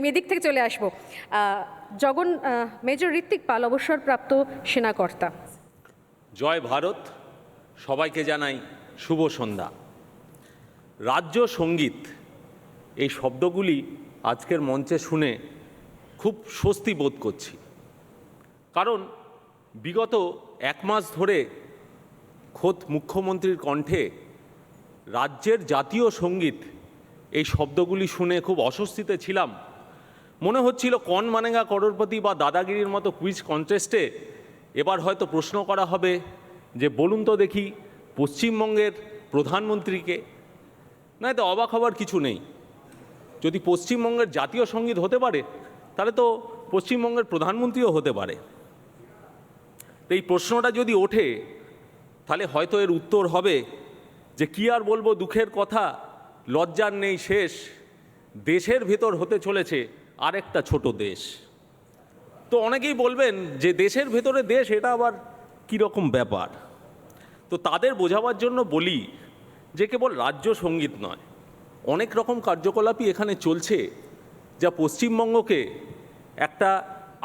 আমি এদিক থেকে চলে আসব। জগন মেজর ঋত্বিক পাল, অবসরপ্রাপ্ত সেনাকর্তা। জয় ভারত। সবাইকে জানাই শুভ সন্ধ্যা। রাজ্য সংগীত, এই শব্দগুলি আজকের মঞ্চে শুনে খুব স্বস্তি বোধ করছি। কারণ বিগত এক মাস ধরে খোদ মুখ্যমন্ত্রীর কণ্ঠে রাজ্যের জাতীয় সংগীত এই শব্দগুলি শুনে খুব অস্বস্তিতে ছিলাম। মনে হচ্ছিল কন মানেগা করোরপতি বা দাদাগিরির মতো কুইজ কন্টেস্টে এবার হয়তো প্রশ্ন করা হবে যে বলুন তো দেখি পশ্চিমবঙ্গের প্রধানমন্ত্রীকে। না তো অবাক হওয়ার কিছু নেই। যদি পশ্চিমবঙ্গের জাতীয় সংগীত হতে পারে, তাহলে তো পশ্চিমবঙ্গের প্রধানমন্ত্রীও হতে পারে। তো এই প্রশ্নটা যদি ওঠে, তাহলে হয়তো এর উত্তর হবে যে কি আর বলব দুঃখের কথা, লজ্জার নেই শেষ, দেশের ভেতর হতে চলেছে আরেকটা ছোট দেশ। তো অনেকেই বলবেন যে দেশের ভেতরে দেশ, এটা আবার কীরকম ব্যাপার? তো তাদের বোঝাবার জন্য বলি যে কেবল রাজ্য সংগীত নয়, অনেক রকম কার্যকলাপই এখানে চলছে, যা পশ্চিমবঙ্গকে একটা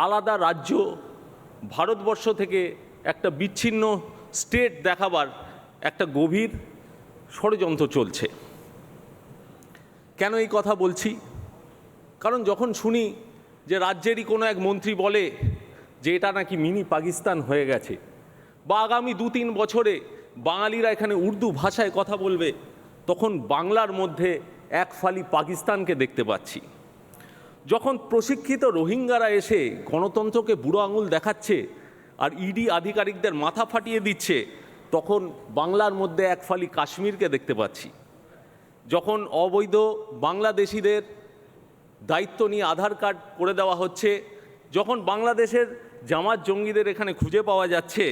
আলাদা রাজ্য, ভারতবর্ষ থেকে একটা বিচ্ছিন্ন স্টেট দেখাবার একটা গভীর ষড়যন্ত্র চলছে। কেন এই কথা বলছি? কারণ যখন শুনি যে রাজ্যেরই কোনো এক মন্ত্রী বলে যে এটা নাকি মিনি পাকিস্তান হয়ে গেছে, বা আগামী দু তিন বছরে বাঙালিরা এখানে উর্দু ভাষায় কথা বলবে, তখন বাংলার মধ্যে এক ফালি পাকিস্তানকে দেখতে পাচ্ছি। যখন প্রশিক্ষিত রোহিঙ্গারা এসে গণতন্ত্রকে বুড়ো আঙুল দেখাচ্ছে আর ইডি আধিকারিকদের মাথা ফাটিয়ে দিচ্ছে, তখন বাংলার মধ্যে এক ফালি কাশ্মীরকে দেখতে পাচ্ছি। যখন অবৈধ বাংলাদেশিদের দায়িত্ব নিয়ে আধার কার্ড করে দেওয়া হচ্ছে। যখন বাংলাদেশের জামাত জঙ্গিদের এখানে খুঁজে পাওয়া যাচ্ছে,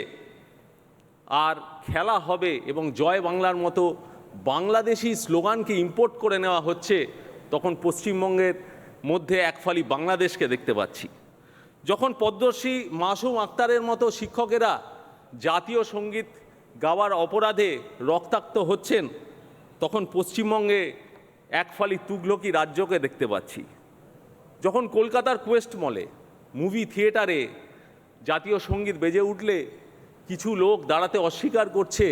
আর খেলা হবে এবং জয় বাংলার মতো বাংলাদেশি স্লোগানকে ইম্পোর্ট করে নেওয়া হচ্ছে, তখন পশ্চিমবঙ্গের মধ্যে এক ফালি বাংলাদেশকে দেখতে পাচ্ছি। যখন পদ্মশ্রী মাসুম আক্তারের মতো শিক্ষকেরা জাতীয় সংগীত গাওয়ার অপরাধে রক্তাক্ত হচ্ছেন, তখন পশ্চিমবঙ্গে এক ফালি তুগলকি রাজ্যকে দেখতে পাচ্ছি। যখন কলকাতার কোয়েস্ট মলে মুভি থিয়েটারে জাতীয় সংগীত বেজে উঠলে, কিছু লোক দাঁড়াতে অস্বীকার করছে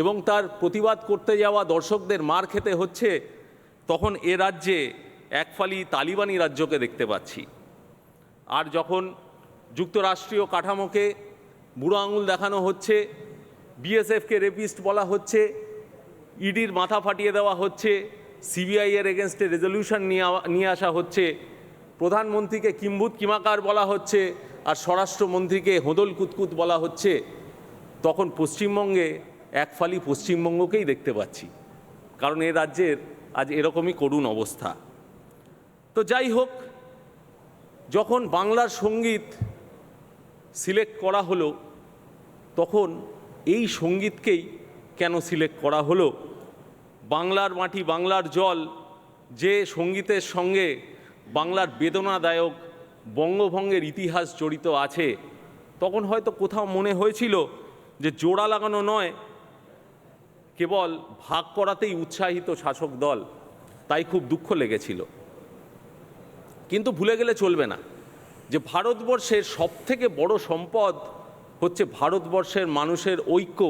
এবং তার প্রতিবাদ করতে যাওয়া দর্শকদের মার খেতে হচ্ছে, তখন এ রাজ্যে একফালি তালিবানি রাজ্যকে দেখতে পাচ্ছি। আর যখন যুক্তরাষ্ট্রীয় কাঠামোকে বুড়ো আঙুল দেখানো হচ্ছে, বিএসএফকে রেপিস্ট বলা হচ্ছে, ইডির মাথা ফাটিয়ে দেওয়া হচ্ছে সিবিআইয়ের এগেনস্টে রেজলিউশন নিয়ে নিয়ে আসা হচ্ছে প্রধানমন্ত্রীকে কিম্বুত কিমাকার বলা হচ্ছে আর স্বরাষ্ট্রমন্ত্রীকে হোদল কুতকুত বলা হচ্ছে, তখন পশ্চিমবঙ্গে এক ফালি পশ্চিমবঙ্গকেই দেখতে পাচ্ছি। কারণ এ রাজ্যের আজ এরকমই করুণ অবস্থা। তো যাই হোক, যখন বাংলার সংগীত সিলেক্ট করা হলো, তখন এই সঙ্গীতকেই কেন সিলেক্ট করা হলো? বাংলার মাটি, বাংলার জল, যে সঙ্গীতের সঙ্গে বাংলার বেদনাদায়ক বঙ্গভঙ্গের ইতিহাস জড়িত আছে, তখন হয়তো কোথাও মনে হয়েছিল যে জোড়া লাগানো নয়, কেবল ভাগ করাতেই উৎসাহিত শাসক দল, তাই খুব দুঃখ লেগেছিল। কিন্তু ভুলে গেলে চলবে না, যে ভারতবর্ষের সবথেকে বড় সম্পদ হচ্ছে ভারতবর্ষের মানুষের ঐক্য,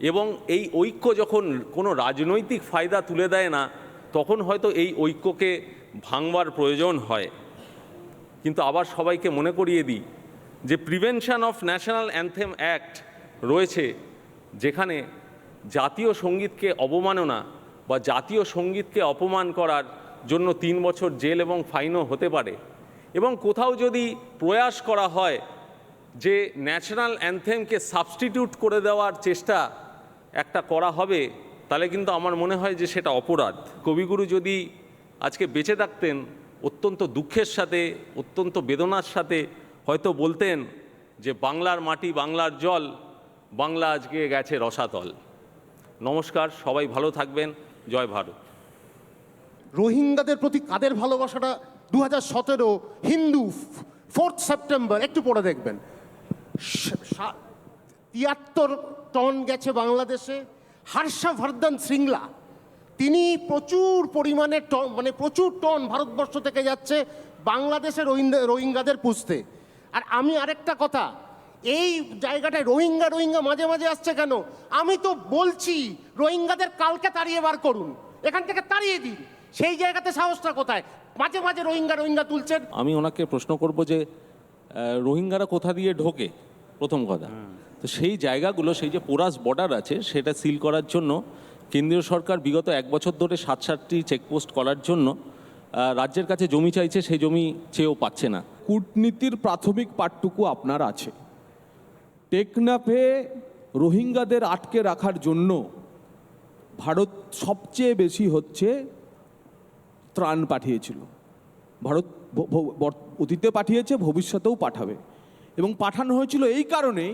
এবং এই ঐক্য যখন কোনো রাজনৈতিক ফায়দা তুলে দেয় না, তখন হয়তো এই ঐক্যকে ভাঙবার প্রয়োজন হয়। কিন্তু আবার সবাইকে মনে করিয়ে দিই যে prevention of national anthem act রয়েছে, যেখানে জাতীয় সঙ্গীতকে অবমাননা বা জাতীয় সঙ্গীতকে অপমান করার জন্য তিন বছর জেল এবং ফাইনও হতে পারে। এবং কোথাও যদি প্রয়াস করা হয় যে ন্যাশনাল অ্যান্থেমকে সাবস্টিটিউট করে দেওয়ার চেষ্টা একটা করা হবে, তাহলে কিন্তু আমার মনে হয় যে সেটা অপরাধ। কবিগুরু যদি আজকে বেঁচে থাকতেন, অত্যন্ত দুঃখের সাথে, অত্যন্ত বেদনার সাথে হয়তো বলতেন যে বাংলার মাটি, বাংলার জল, বাংলা আজকে গেছে রসাতল। নমস্কার, সবাই ভালো থাকবেন, জয় ভারত। রোহিঙ্গাদের প্রতি কাদের ভালোবাসাটা দু হাজার সতেরো হিন্দু ফোর্থ সেপ্টেম্বর, একটু পরে দেখবেন। তিয়াত্তর টন গেছে বাংলাদেশে, হর্ষবর্ধন শ্রিংলা তিনি প্রচুর পরিমাণে টন মানে প্রচুর টন ভারতবর্ষ থেকে যাচ্ছে বাংলাদেশের রোহিঙ্গা রোহিঙ্গাদের পুষতে। আর আমি আরেকটা কথা এই জায়গাটায় রোহিঙ্গা রোহিঙ্গা মাঝে মাঝে আসছে কেন? আমি তো বলছি রোহিঙ্গাদের কালকে তাড়িয়ে বার করুন। এখান থেকে তাড়িয়ে দিন। সেই জায়গাতে সাহসটা কোথায়? মাঝে মাঝে রোহিঙ্গা রোহিঙ্গা তুলছেন। আমি ওনাকে প্রশ্ন করব যে রোহিঙ্গারা কোথা দিয়ে ঢোকে? প্রথম কথা। তো সেই জায়গাগুলো সেই যে পোরাস বর্ডার আছে সেটা সিল করার জন্য কেন্দ্রীয় সরকার বিগত এক বছর ধরে সাত সাতটি চেকপোস্ট করার জন্য রাজ্যের কাছে জমি চাইছে, সেই জমি চেয়েও পাচ্ছে না। কূটনীতির প্রাথমিক পাঠটুকু আপনার আছে। টেকনাফে রোহিঙ্গাদের আটকে রাখার জন্য ভারত সবচেয়ে বেশি হচ্ছে ত্রাণ পাঠিয়েছিল। ভারত অতীতে পাঠিয়েছে, ভবিষ্যতেও পাঠাবে। এবং পাঠানো হয়েছিল এই কারণেই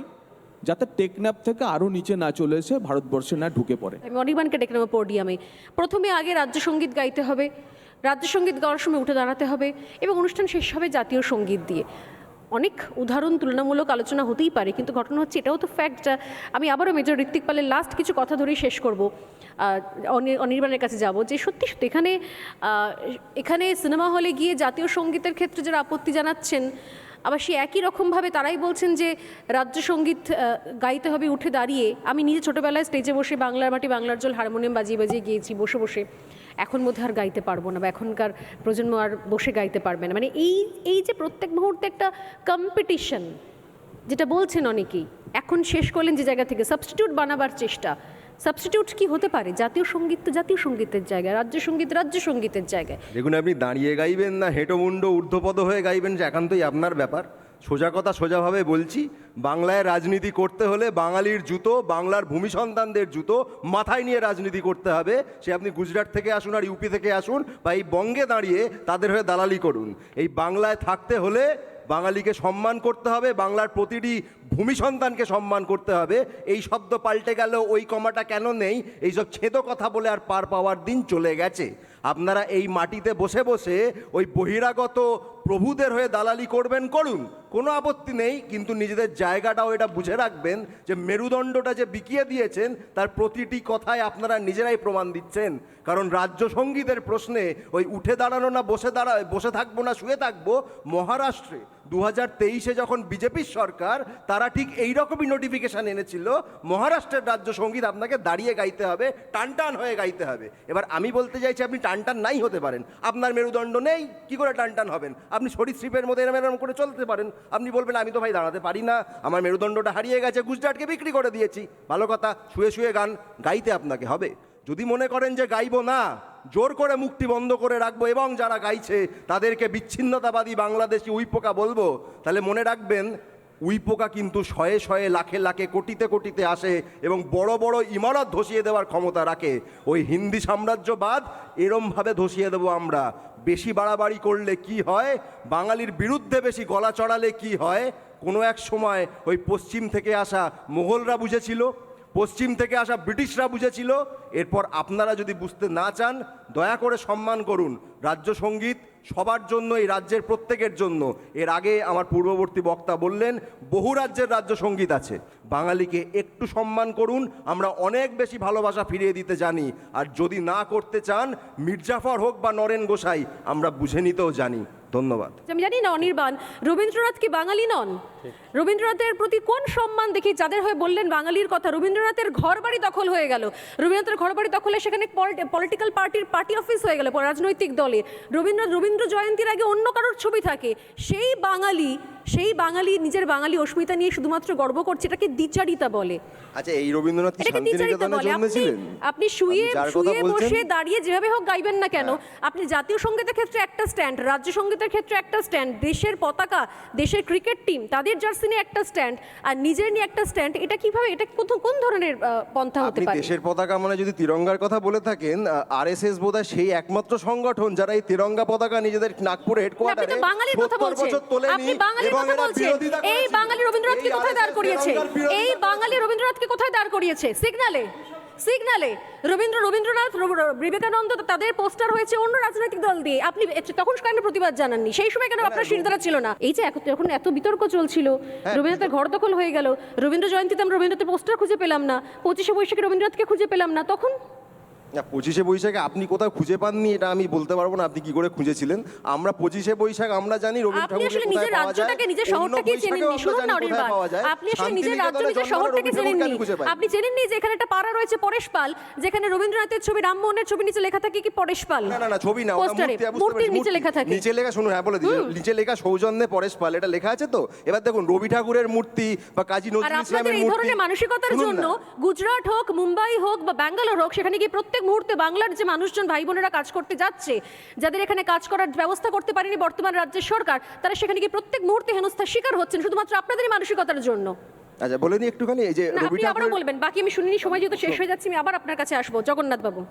যাতে টেকনাফ থেকে আরও নিচে না চলে এসে ভারতবর্ষে না ঢুকে পড়ে। আমি অনির্বাণকে ডেকে নেব পোডিয়ামে। প্রথমে আগে রাজ্য সংগীত গাইতে হবে, রাজ্য সংগীত গাওয়ার সময় উঠে দাঁড়াতে হবে এবং অনুষ্ঠান শেষ হবে জাতীয় সংগীত দিয়ে। অনেক উদাহরণ, তুলনামূলক আলোচনা হতেই পারে, কিন্তু ঘটনা হচ্ছে এটাও তো ফ্যাক্ট যা আমি আবারও মেজর ঋত্বিক পালের লাস্ট কিছু কথা ধরেই শেষ করব। অনির্বাণের কাছে যাব যে সত্যি সত্যি এখানে এখানে সিনেমা হলে গিয়ে জাতীয় সঙ্গীতের ক্ষেত্রে যারা আপত্তি জানাচ্ছেন আবার সে একই রকমভাবে তারাই বলছেন যে, রাজ্য সংগীত গাইতে হবে, উঠে দাঁড়িয়ে। আমি নিজে ছোটোবেলায় স্টেজে বসে বাংলার মাটি, বাংলার জল হারমোনিয়াম বাজিয়ে বাজিয়ে গিয়েছি, বসে বসে। এখন বোধহয় আর গাইতে পারব না বা এখনকার প্রজন্ম আর বসে গাইতে পারবে না। মানে এই এই যে প্রত্যেক মুহূর্তে একটা কম্পিটিশন যেটা বলছেন অনেকেই, এখন শেষ করলেন যে জায়গা থেকে সাবস্টিটিউট বানাবার চেষ্টা। সাবস্টিটিউট কি হতে পারে? জাতীয় সংগীত তো জাতীয় সঙ্গীতের জায়গায়, রাজ্য সংগীত রাজ্য সঙ্গীতের জায়গায়। দেখুন আপনি দাঁড়িয়ে গাইবেন না হেঁটোমুন্ড ঊর্ধ্বপদ হয়ে গাইবেন যে একান্তই আপনার ব্যাপার। সোজা কথা সোজাভাবে বলছি, বাংলায় রাজনীতি করতে হলে বাঙালির জুতো, বাংলার ভূমি সন্তানদের জুতো মাথায় নিয়ে রাজনীতি করতে হবে। সে আপনি গুজরাট থেকে আসুন আর ইউপি থেকে আসুন বা এই বঙ্গে দাঁড়িয়ে তাদের হয়ে দালালি করুন। এই বাংলায় থাকতে হলে বাঙালিকে সম্মান করতে হবে, বাংলার প্রতিটি ভূমি সন্তানকে সম্মান করতে হবে। এই শব্দ পাল্টে গেল, ওই কমাটা কেন নেই? এইসব ছেদো কথা বলে আর পার পাওয়ার দিন চলে গেছে। আপনারা এই মাটিতে বসে বসে ওই বহিরাগত প্রভুদের হয়ে দালালি করবেন, করুন। কোনো আপত্তি নেই, কিন্তু নিজেদের জায়গাটাও এটা বুঝে রাখবেন যে মেরুদণ্ডটা যে বিকিয়ে দিয়েছেন, তার প্রতিটি কথায় আপনারা নিজেরাই প্রমাণ দিচ্ছেন। কারণ রাজ্য সঙ্গীতের প্রশ্নে ওই উঠে দাঁড়ানো না, বসে দাঁড়া, বসে থাকব না, শুয়ে থাকব মহারাষ্ট্রে। দু হাজার তেইশে যখন বিজেপির সরকার, তারা ঠিক এই রকমই নোটিফিকেশান এনেছিল, মহারাষ্ট্রের রাজ্য সংগীত আপনাকে দাঁড়িয়ে গাইতে হবে টান টান হয়ে গাইতে হবে। এবার আমি বলতে চাইছি আপনি টান টান নাই হতে পারেন। আপনার মেরুদণ্ড নেই, কি করে টান টান হবেন? আপনি সরীসৃপের মধ্যে এরম এরম করে চলতে পারেন। আপনি বলবেন, আমি তো ভাই দাঁড়াতে পারি না, আমার মেরুদণ্ডটা হারিয়ে গেছে, গুজরাটকে বিক্রি করে দিয়েছি। ভালো কথা, শুয়ে শুয়ে গান গাইতে আপনাকে হবে। যদি মনে করেন যে গাইবো না জোর করে মুক্তি বন্ধ করে রাখব এবং যারা গাইছে, তাদেরকে বিচ্ছিন্নতাবাদী বাংলাদেশি উইপোকা বলব। তাহলে মনে রাখবেন, উইপোকা কিন্তু শয়ে শয়ে লাখে লাখে কোটিতে কোটিতে আসে এবং বড় বড় ইমারত ধসিয়ে দেওয়ার ক্ষমতা রাখে। ওই হিন্দি সাম্রাজ্যবাদ এরমভাবে ধসিয়ে দেবো আমরা। বেশি বাড়াবাড়ি করলে কি হয়? বাঙালির বিরুদ্ধে বেশি গলা চড়ালে কি হয়? কোনো এক সময় ওই পশ্চিম থেকে আসা মোগলরা বুঝেছিল পশ্চিম থেকে আসা ব্রিটিশরা বুঝেছিল, এরপর আপনারা যদি বুঝতে না চান, দয়া করে সম্মান করুন। রাজ্য সংগীত সবার জন্য, এই রাজ্যের প্রত্যেকের জন্য। এর আগে আমার পূর্ববর্তী বক্তা বললেন, বহু রাজ্যের রাজ্য সংগীত আছে। বাঙালিকে একটু সম্মান করুন, আমরা অনেক বেশি ভালোবাসা ফিরিয়ে দিতে জানি। আর যদি না করতে চান, মির্জাফর হোক বা নরেন গোসাই, আমরা বুঝে নিতেও জানি। ধন্যবাদ। আমি জানি না অনির্বাণ রবীন্দ্রনাথ কি বাঙালি নন? রবীন্দ্রনাথের প্রতি কোন সম্মান দেখি? যাদের হয়ে বললেন বাঙালির কথা রবীন্দ্রনাথের ঘর বাড়ি দখল হয়ে গেল। রবীন্দ্রনাথের ঘর বাড়ি দখলে সেখানে পলিটিক্যাল পার্টির পার্টি অফিস হয়ে গেল রাজনৈতিক দলে। রবীন্দ্রনাথ রবীন্দ্র জয়ন্তীর আগে অন্য কারোর ছবি থাকে। সেই বাঙালি সেই বাঙালি নিজের বাঙালি অস্মিতা নিয়ে শুধুমাত্র গর্ব করছে এটাকে দ্বিচারিতা বলে। আচ্ছা এই রবীন্দ্রনাথ কি এটাকে দ্বিচারিতা শান্তিনিকেতনে বলে। আপনি জন্মেছিলেন? আপনি শুয়ে শুয়ে হ্যাঁ। বসে দাঁড়িয়ে যেভাবে হোক গাইবেন না কেন আপনি জাতীয় সঙ্গীতের ক্ষেত্রে একটা স্ট্যান্ড রাজ্য সঙ্গীতের ক্ষেত্রে একটা স্ট্যান্ড দেশের পতাকা দেশের ক্রিকেট টিম তাদের জার্সি নিয়ে একটা স্ট্যান্ড আর নিজের নিয়ে একটা স্ট্যান্ড এটা কীভাবে এটা কোন- কোন ধরনের পন্থা হতে পারে? দেশের পতাকা মানে যদি তিরঙ্গার কথা বলে থাকেন আরএসএস বোধহয় সেই একমাত্র সংগঠন যারা এই তিরঙ্গা পতাকা নিজেদের নাগপুরে হেডকোয়ার্টারে বাঙালির কথা বলছেন। আপনি বাঙালির কথা বিরোধিতা এই বাঙালি রবীন্দ্রনাথকে কোথায় দাঁড় করিয়েছে? এই বাঙালি রবীন্দ্রনাথকে কোথায় দাঁড় করিয়েছে? সিগনালে সিগনালে। রবীন্দ্র রবীন্দ্রনাথ রব- বিবেকানন্দ তাদের পোস্টার হয়েছে অন্য রাজনৈতিক দল দিয়ে। আপনি তখন কেন প্রতিবাদ জানাননি। সেই সময় কেন আপনার শিরদারা ছিল না? এই যে এখন এত বিতর্ক চলছিল। হ্যাঁ, রবীন্দ্রনাথের ঘর দখল হয়ে গেল। রবীন্দ্র জয়ন্তীতে আমরা রবীন্দ্রনাথের পোস্টার খুঁজে পেলাম না। পঁচিশে বৈশাখে রবীন্দ্রনাথকে খুঁজে পেলাম না। তখন না পঁচিশে বৈশাখে আপনি কোথাও খুঁজে পাননি এটা আমি বলতে পারব না আপনি কি করে খুঁজেছিলেন? আমরা পঁচিশে বৈশাখ আমরা জানি রবীন্দ্র আপনি আসলে কোথায় পাওয়া যায় নিজের শহরটাকে চেনেননি শুনুন না অনির্বাণ আপনি আসলে নিজের রাজ্য নিজের শহরটাকে রবীন্দ্র ঠাকুরকে আমি চেনেননি। আপনি জেনেননি যে এখানে একটা পাড়া রয়েছে পরেশ পাল যেখানে রবীন্দ্রনাথের ছবি রামমোহনের ছবি নিচে লেখা থাকে কি পরেশ পাল? না না না ছবি না মূর্তি, মূর্তির নিচে লেখা থাকে। নিচে লেখা শুনুন হ্যাঁ বলে দিচ্ছি। নিচে লেখা সৌজন্যে পরেশ পাল এটা লেখা আছে তো? এবার দেখুন রবি ঠাকুরের মূর্তি বা কাজী নজরুল ইসলামের এই ধরনের মানসিকতার জন্য গুজরাট হোক মুম্বাই হোক বা ব্যাঙ্গালোর হোক সেখানে গিয়ে প্রত্যেক মুহূর্তে বাংলার যে মানুষজন ভাই বোনেরা কাজ করতে যাচ্ছে যাদের এখানে কাজ করার ব্যবস্থা করতে পারেনি বর্তমান রাজ্যের সরকার তারা সেখানে গিয়ে প্রত্যেক মুহূর্তে হেনস্থার শিকার হচ্ছেন শুধুমাত্র আপনাদেরই মানসিকতার জন্য। আচ্ছা বলে দিই একটুখানি এই যে আপনি আবারও বলবেন বাকি আমি শুনিনি সময় যেহেতু শেষ হয়ে যাচ্ছে আমি আবার আপনার কাছে আসব জগন্নাথ বাবু